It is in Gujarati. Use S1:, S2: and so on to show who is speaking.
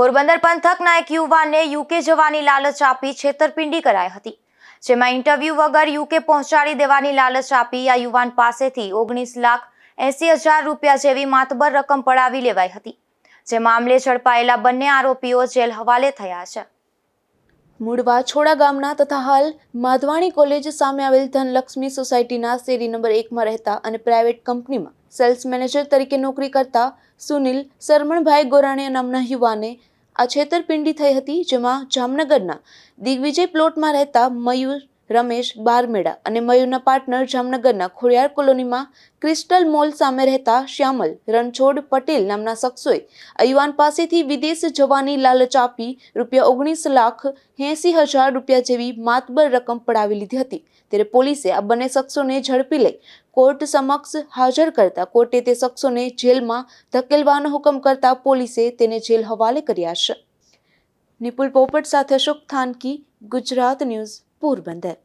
S1: પોરબંદર પંથકના એક યુવાનને યુકે જવાની લાલચ આપી છેતરપિંડી કરાઈ હતી. જેમાં ઇન્ટરવ્યૂ વગર યુકે પહોંચાડી દેવાની લાલચ આપી આ યુવાન પાસેથી ઓગણીસ લાખ એંસી હજાર રૂપિયા જેવી માતબર રકમ પડાવી લેવાઈ હતી. જે મામલે ઝડપાયેલા બંને આરોપીઓ જેલ હવાલે થયા છે.
S2: મૂળ વાછોડા ગામના તથા હાલ માધવાણી કોલેજ સામે આવેલ ધનલક્ષ્મી સોસાયટીના શેરી નંબર એકમાં રહેતા અને પ્રાઇવેટ કંપનીમાં સેલ્સ મેનેજર તરીકે નોકરી કરતા સુનિલ સરમણભાઈ ગોરાણીયા નામના યુવાને આ છેતરપિંડી થઈ હતી જેમાં જામનગરના દિગ્વિજય પ્લોટમાં રહેતા મયુર રમેશ બારમેડા અને મયુરના પાર્ટનર જામનગરના ખોડિયાર કોલોનીમાં ક્રિસ્ટલ મોલ સામે રહેતા શ્યામલ રણછોડ પટેલ નામના શખ્સોએ યુવાન પાસેથી વિદેશ જવાની લાલચ આપી રૂપિયા ઓગણીસ લાખ એંસી હજાર રૂપિયા જેવી માતબર રકમ પડાવી લીધી હતી. ત્યારે પોલીસે આ બંને શખ્સોને ઝડપી લઈ કોર્ટ સમક્ષ હાજર કરતા કોર્ટે તે શખ્સોને જેલમાં ધકેલવાનો હુકમ કરતા પોલીસે તેને જેલ હવાલે કર્યા છે. નિપુલ પોપટ સાથે અશોક થાનકી, ગુજરાત ન્યૂઝ. પોરબંદર